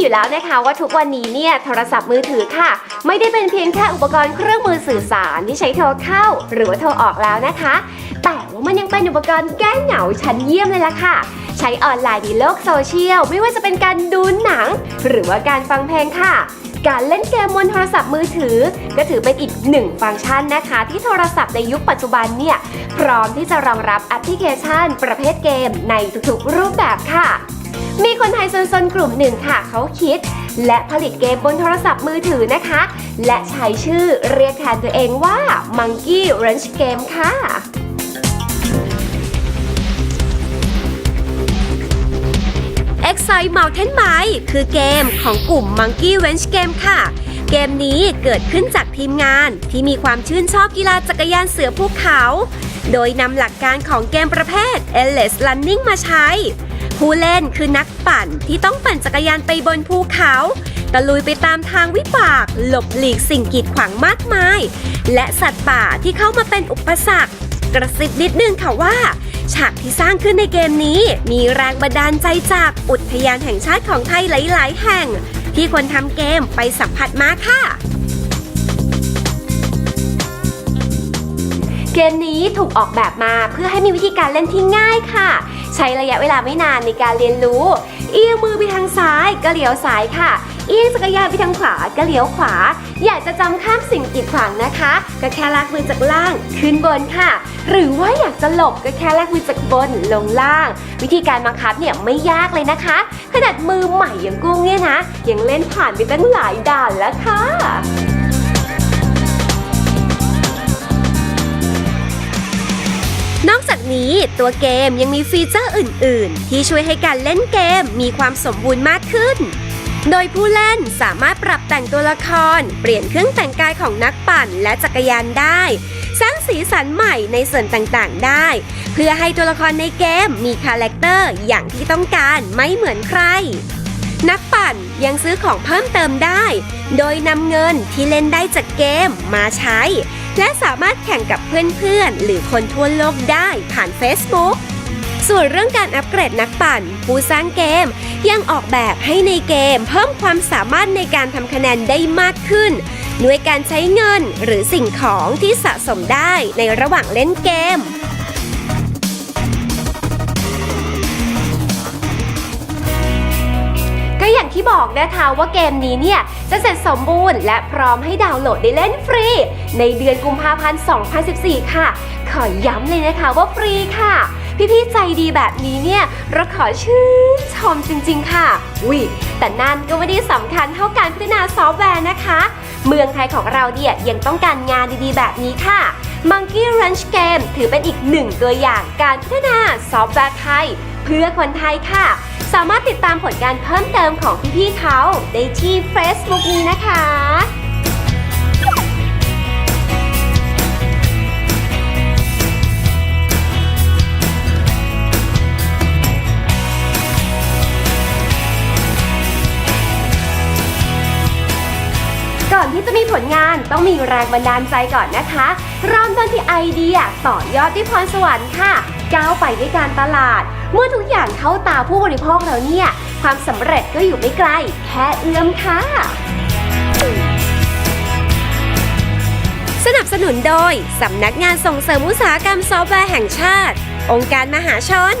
อยู่แล้วนะคะว่าทุกวันนี้เนี่ยโทรศัพท์มือถือค่ะ ไม่ได้เป็นเพียงแค่อุปกรณ์เครื่องมือสื่อสารที่ใช้โทรเข้า หรือว่าโทรออกแล้วนะคะ แต่ว่ามันยังเป็นอุปกรณ์แก้เหงาชั้นเยี่ยมเลยล่ะค่ะ ใช้ออนไลน์ในโลกโซเชียลไม่ว่าจะเป็นการดูหนัง หรือว่าการฟังเพลงค่ะการเล่นเกมบนโทรศัพท์มือถือ ก็ถือเป็นอีกหนึ่งฟังก์ชันนะคะ ที่โทรศัพท์ในยุคปัจจุบันเนี่ย พร้อมที่จะรองรับแอปพลิเคชัน ประเภทเกมในทุกๆรูปแบบค่ะ มีคนไทยซนๆกลุ่มหนึ่งค่ะเขาคิด และผลิตเกมบนโทรศัพท์มือถือนะคะ และใช้ชื่อเรียกแทนตัวเองว่า Monkey Ranch Game ค่ะ Excite Mountain m i คือเกมของกลุ่ม Monkey Ranch Game ค่ะ เกมนี้เกิดขึ้นจากทีมงานที่มีความชื่นชอบกีฬาจักรยานเสือภูเขา โดยนำหลักการของเกมประเภท Endless Running มาใช้ ผู้เล่นคือนักปั่นที่ต้องปั่นจักรยานไปบนภูเขา ตะลุยไปตามทางวิบาก หลบหลีกสิ่งกีดขวางมากมาย และสัตว์ป่าที่เข้ามาเป็นอุปสรรค กระซิบนิดนึงค่ะว่า ฉากที่สร้างขึ้นในเกมนี้ มีแรงบันดาลใจจากอุทยานแห่งชาติของไทยหลาย ๆ แห่ง ที่คนทำเกมไปสัมผัสมาค่ะ เกมนี้ถูกออกแบบมาเพื่อให้มีวิธีการเล่นที่ง่ายค่ะ ใช้ระยะเวลาไม่นานในการเรียนรู้ เอียงมือไปทางซ้ายก็เลี้ยวซ้ายค่ะ เอียงจักรยานไปทางขวาก็เลี้ยวขวา อยากจะจำข้ามสิ่งกีดขวางนะคะ ก็แค่ลากมือจากล่างขึ้นบนค่ะ หรือว่าอยากจะหลบก็แค่ลากมือจากบนลงล่าง วิธีการบังคับเนี่ยไม่ยากเลยนะคะ ขนาดมือใหม่อย่างกุ้งเนี่ยนะยังเล่นผ่านไปตั้งหลายด่านแล้วค่ะากนี้ตัวเกมยังมีฟีเจอร์อื่น ๆ ที่ช่วยให้การเล่นเกมมีความสมบูรณ์มากขึ้น โดยผู้เล่นสามารถปรับแต่งตัวละคร เปลี่ยนเครื่องแต่งกายของนักปั่นและจักรยานได้ สร้างสีสันใหม่ในส่วนต่างๆ ได้ เพื่อให้ตัวละครในเกมมีคาแรคเตอร์อย่างที่ต้องการไม่เหมือนใครนักปั่นยังซื้อของเพิ่มเติมได้ โดยนำเงินที่เล่นได้จากเกมมาใช้ และสามารถแข่งกับเพื่อนๆ หรือคนทั่วโลกได้ผ่าน Facebook ส่วนเรื่องการอัปเกรดนักปั่น ผู้สร้างเกม ยังออกแบบให้ในเกม เพิ่มความสามารถในการทำคะแนนได้มากขึ้น ด้วยการใช้เงินหรือสิ่งของที่สะสมได้ในระหว่างเล่นเกม บอกนะคะว่าเกมนี้เนี่ยจะเสร็จสมบูรณ์และพร้อมให้ดาวน์โหลดได้เล่นฟรี ในเดือนกุมภาพันธ์ 2014 ค่ะ ขอย้ำเลยนะคะว่าฟรีค่ะ พี่ๆใจดีแบบนี้เนี่ยเราขอชื่นชมจริงๆค่ะวิแต่นั่นก็ไม่ได้สำคัญเท่าการพัฒนาซอฟต์แวร์นะคะ เมืองไทยของเราเนี่ยยังต้องการงานดีๆ แบบนี้ค่ะ Monkey Ranch Game ถือเป็นอีกหนึ่งตัวอย่างการพัฒนาซอฟต์แวร์ไทย เพื่อคนไทยค่ะ สามารถติดตามผลงานเพิ่มเติมของพี่ๆเขาได้ที่ Facebook นี้นะคะ จะมีผลงานต้องมีแรงบันดาลใจก่อนนะคะเริ่มต้นที่ไอเดียต่อยอดด้วยพรสวรรค์ค่ะ ก้าวไปด้วยการตลาด เมื่อทุกอย่างเข้าตาผู้บริโภคแล้วเนี่ย ความสำเร็จก็อยู่ไม่ไกล แค่เอื้อมค่ะ สนับสนุนโดย สำนักงานส่งเสริมอุตสาหกรรมซอฟต์แวร์แห่งชาติ องค์การมหาชน